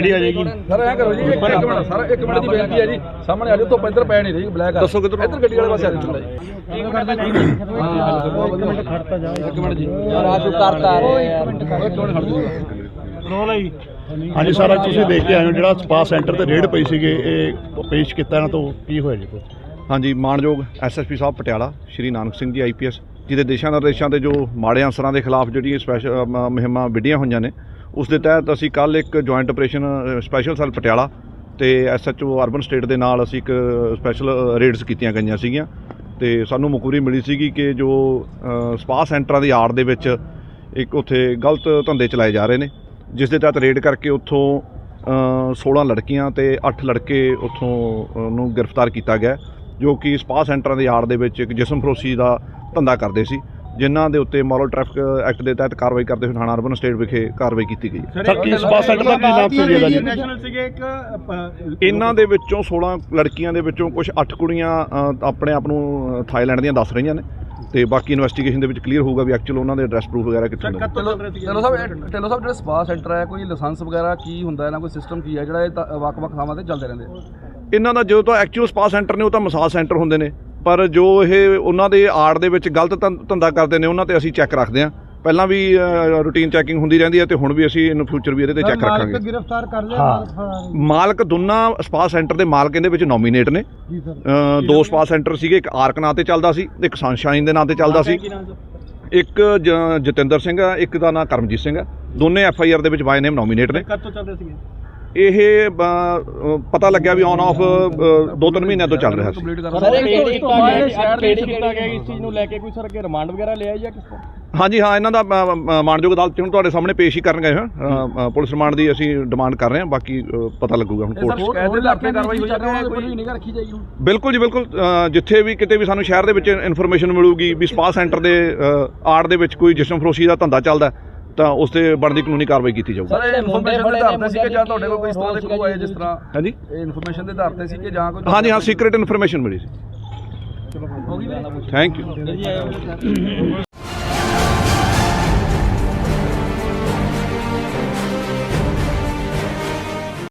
Sir ਐ ਕਰੋ ਜੀ ਇੱਕ ਇੱਕ ਮਿੰਟ ਸਰ ਇੱਕ ਮਿੰਟ ਦੀ ਬੇਨਤੀ ਹੈ ਜੀ। ਸਾਹਮਣੇ ਆ ਜਾਓ ਧੁੱਪ ਇੱਧਰ ਪੈ ਨਹੀਂ ਰਹੀ ਬਲੈਕ ਦੱਸੋ ਕਿੱਧਰ ਇੱਧਰ ਗੱਡੀ ਵਾਲੇ ਪਾਸੇ ਆ ਜਾਓ ਜੀ। ਇੱਕ ਮਿੰਟ ਜੀ ਖੜਤਾ ਜਾ। ਇੱਕ ਮਿੰਟ ਜੀ। ਰਾਜੂ ਕਰਤਾ ਇੱਕ ਮਿੰਟ ਖੜ ਜੀ ਹਾਂਜੀ ਸਾਰਾ ਤੁਸੀਂ ਦੇਖ ਕੇ ਆਏ ਹੋ ਜਿਹੜਾ ਸਪਾ ਸੈਂਟਰ ਤੇ ਰੇਡ ਪਈ ਸੀਗੇ ਇਹ ਪੇਸ਼ ਕੀਤਾ ਇਹਨਾਂ ਤੋਂ ਕੀ ਹੋਇਆ ਜੀ? ਹਾਂਜੀ ਮਾਨਯੋਗ ਐਸਐਸਪੀ ਸਾਹਿਬ ਪਟਿਆਲਾ ਸ਼੍ਰੀ ਨਾਨਕ ਸਿੰਘ ਜੀ ਆਈਪੀਐਸ ਜਿਹਦੇ ਦੇਸ਼ਾਂ ਨਿਰਦੇਸ਼ਾਂ ਦੇ ਜੋ ਮਾੜੇ ਅਨਸਰਾਂ ਦੇ ਖਿਲਾਫ ਜਿਹੜੀਆਂ ਸਪੈਸ਼ਲ ਮੁਹਿੰਮਾਂ ਵਿੱਢੀਆਂ ਹੋਈਆਂ ਨੇ ਉਸ ਦੇ ਤਹਿਤ ਅਸੀਂ ਕੱਲ ਇੱਕ joint operation special cell Patiala ਤੇ ਐਸਐਚਓ ਅਰਬਨ ਸਟੇਟ ਦੇ ਨਾਲ ਅਸੀਂ ਇੱਕ ਸਪੈਸ਼ਲ ਰੇਡਸ ਕੀਤੀਆਂ ਗਈਆਂ ਸੀਗੀਆਂ ਤੇ ਸਾਨੂੰ ਮੁਖਬਰੀ ਮਿਲੀ ਸੀਗੀ ਕਿ ਜੋ ਅ, ਸਪਾ ਸੈਂਟਰਾਂ ਦੀ ਆੜ ਦੇ ਵਿੱਚ ਇੱਕ ਉੱਥੇ ਗਲਤ ਧੰਦੇ ਚਲਾਏ ਜਾ ਰਹੇ ਨੇ ਜਿਸ ਦੇ ਤਹਿਤ ਰੇਡ ਕਰਕੇ ਉੱਥੋਂ ਅ, 16 ਲੜਕੀਆਂ ਤੇ 8 ਲੜਕੇ ਉੱਥੋਂ ਨੂੰ ਗ੍ਰਿਫਤਾਰ ਕੀਤਾ ਗਿਆ ਜੋ ਕਿ ਸਪਾ ਸੈਂਟਰਾਂ ਦੀ ਆੜ ਦੇ ਵਿੱਚ ਇੱਕ ਜਿਸਮ ਫਰੋਸ਼ੀ ਦਾ ਧੰਦਾ ਕਰਦੇ ਸੀ। ਜਿਨ੍ਹਾਂ ਦੇ ਉੱਤੇ ਮੋਰਲ ਟ੍ਰੈਫਿਕ ਐਕਟ ਦੇ ਤਹਿਤ ਕਾਰਵਾਈ ਕਰਦੇ ਹੋਏ ਥਾਣਾ ਅਰਬਨ ਸਟੇਟ ਵਿਖੇ ਕਾਰਵਾਈ ਕੀਤੀ ਗਈ ਹੈ। ਸਰ ਕੀ ਸਪਾ ਸੈਂਟਰ ਦਾ ਕੀ ਨਾਮ ਸੀ ਜੀ? ਇਹਦਾ ਜੀ ਇਹਨਾਂ ਦੇ ਵਿੱਚੋਂ 16 ਲੜਕੀਆਂ ਦੇ ਵਿੱਚੋਂ ਕੁਝ 8 ਕੁੜੀਆਂ ਆਪਣੇ ਆਪ ਨੂੰ ਥਾਈਲੈਂਡ ਦੀਆਂ ਦੱਸ ਰਹੀਆਂ ਨੇ। ਤੇ ਬਾਕੀ ਇਨਵੈਸਟੀਗੇਸ਼ਨ ਦੇ ਵਿੱਚ ਕਲੀਅਰ ਹੋਊਗਾ ਵੀ ਐਕਚੁਅਲ ਉਹਨਾਂ ਦੇ ਐਡਰੈਸ ਪ੍ਰੂਫ ਵਗੈਰਾ ਕਿੱਥੋਂ ਦੇ ਟੈਲੋ ਸਾਹਿਬ ਟੈਲੋ ਸਾਹਿਬ ਜਿਹੜਾ ਸਪਾ ਸੈਂਟਰ ਹੈ ਕੋਈ ਲਾਇਸੈਂਸ ਵਗੈਰਾ ਕੀ ਹੁੰਦਾ ਹੈ ਨਾ ਕੋਈ ਸਿਸਟਮ ਕੀ ਹੈ ਜਿਹੜਾ ਇਹ ਵੱਖ-ਵੱਖ ਥਾਵਾਂ ਤੇ ਚੱਲਦੇ ਰਹਿੰਦੇ? ਇਹਨਾਂ ਦਾ ਜੋ ਤਾਂ ਐਕਚੁਅਲ ਸਪਾ ਸੈਂਟਰ ਨੇ ਉਹ ਤਾਂ ਮਸਾਜ ਸੈਂਟਰ ਹੁੰਦੇ ਨੇ। ਪਰ ਜੋ ਇਹ ਉਹਨਾਂ ਦੇ ਆੜ ਦੇ ਵਿੱਚ ਗਲਤ ਧੰ- ਧੰਦਾ ਕਰਦੇ ਨੇ ਉਹਨਾਂ ਤੇ ਅਸੀਂ ਚੈੱਕ ਰੱਖਦੇ ਹਾਂ। ਪਹਿਲਾਂ ਵੀ ਰੂਟੀਨ ਚੈਕਿੰਗ ਹੁੰਦੀ ਰਹਿੰਦੀ ਹੈ ਤੇ ਹੁਣ ਵੀ ਅਸੀਂ ਇਨ ਫਿਊਚਰ ਵੀ ਇਹਦੇ ਤੇ ਚੈੱਕ ਰੱਖਾਂਗੇ। ਗ੍ਰਿਫਤਾਰ ਕਰ ਲਿਆ ਮਾਲਕ ਦੋਨਾਂ ਸਪਾ ਸੈਂਟਰ ਦੇ ਮਾਲਕ ਇਹਦੇ ਵਿੱਚ ਨੋਮੀਨੇਟ ਨੇ। ਜੀ ਸਰ। ਅ, ਦੋ ਸਪਾ ਸੈਂਟਰ ਸੀਗੇ ਇੱਕ ਆਰਕ ਨਾਂ ਤੇ ਚੱਲਦਾ ਸੀ ਇੱਕ ਸਨਸ਼ਾਈਨ ਦੇ ਨਾਂ ਤੇ ਚੱਲਦਾ ਸੀ। ਇੱਕ ਜ- ਜਤਿੰਦਰ ਸਿੰਘ ਆ ਇੱਕ ਦਾ ਨਾਂ ਕਰਮਜੀਤ ਸਿੰਘ ਆ ਦੋਨੇ ਐਫ ਆਈ ਆਰ ਦੇ ਵਿੱਚ ਬਾਈ ਨੇਮ ਨੋਮੀਨੇਟ ਨੇ। ਕਦ ਤੋਂ ਚੱਲ ਰਹੇ ਸੀਗੇ? ਇਹ ਪਤਾ ਲੱਗਿਆ ਵੀ ਔਨ ਆਫ ਦੋ ਤਿੰਨ ਮਹੀਨਿਆਂ ਤੋਂ ਚੱਲ ਰਿਹਾ ਸੀ। ਕੰਪਲੀਟ ਕਰ ਸਰ, ਇਹ ਰਹੇ ਪੇਸ਼ ਕੀਤਾ ਗਿਆ ਜੀ, ਅੱਜ ਪੇਸ਼ ਕੀਤਾ ਗਿਆ ਇਸ ਚੀਜ਼ ਨੂੰ ਲੈ ਕੇ ਕੋਈ ਸਰ ਅੱਗੇ ਰਿਮਾਂਡ ਵਗੈਰਾ ਲਿਆ ਜਾਂ ਕਿਸ ਤਰ੍ਹਾਂ? ਹਾਂਜੀ ਹਾਂ ਇਹਨਾਂ ਦਾ ਮਾਣਯੋਗ ਅਦਾਲਤ 'ਚ ਹੁਣ ਤੁਹਾਡੇ ਸਾਹਮਣੇ ਪੇਸ਼ ਹੀ ਕਰਨ ਗਏ ਹਾਂ ਪੁਲਿਸ ਰਿਮਾਂਡ ਦੀ ਅਸੀਂ ਡਿਮਾਂਡ ਕਰ ਰਹੇ ਹਾਂ ਬਾਕੀ ਪਤਾ ਲੱਗੂਗਾ ਹੁਣ ਕੋਰਟ ਬਿਲਕੁਲ ਜੀ ਬਿਲਕੁਲ ਜਿੱਥੇ ਵੀ ਕਿਤੇ ਵੀ ਸਾਨੂੰ ਸ਼ਹਿਰ ਦੇ ਵਿੱਚ ਇਨਫੋਰਮੇਸ਼ਨ ਮਿਲੂਗੀ ਵੀ ਸਪਾ ਸੈਂਟਰ ਦੇ ਆੜ ਦੇ ਵਿੱਚ ਕੋਈ ਜਿਸਮ ਫਰੋਸ਼ੀ ਦਾ ਧੰਦਾ ਚੱਲਦਾ ਤਾਂ ਉਸ ਤੇ ਬਣਦੀ ਕਾਨੂੰਨੀ ਕਾਰਵਾਈ ਕੀਤੀ ਜਾਊਗੀ। ਸਰ ਇਹ ਇਨਫੋਰਮੇਸ਼ਨ ਦੇ ਆਧਾਰ ਤੇ ਸੀ ਕਿ ਜਾਂ ਤੁਹਾਡੇ ਕੋਲ ਕੋਈ ਇਸ ਤਰ੍ਹਾਂ ਦੇ ਕਲੂ ਆਏ ਜਿਸ ਤਰ੍ਹਾਂ? ਹਾਂਜੀ। ਇਹ ਇਨਫੋਰਮੇਸ਼ਨ ਦੇ ਆਧਾਰ ਤੇ ਸੀ ਕਿ ਜਾਂ ਕੋਈ ਹਾਂਜੀ ਹਾਂ ਸੀਕ੍ਰੀਟ ਇਨਫੋਰਮੇਸ਼ਨ ਮਿਲੀ ਸੀ। Thank you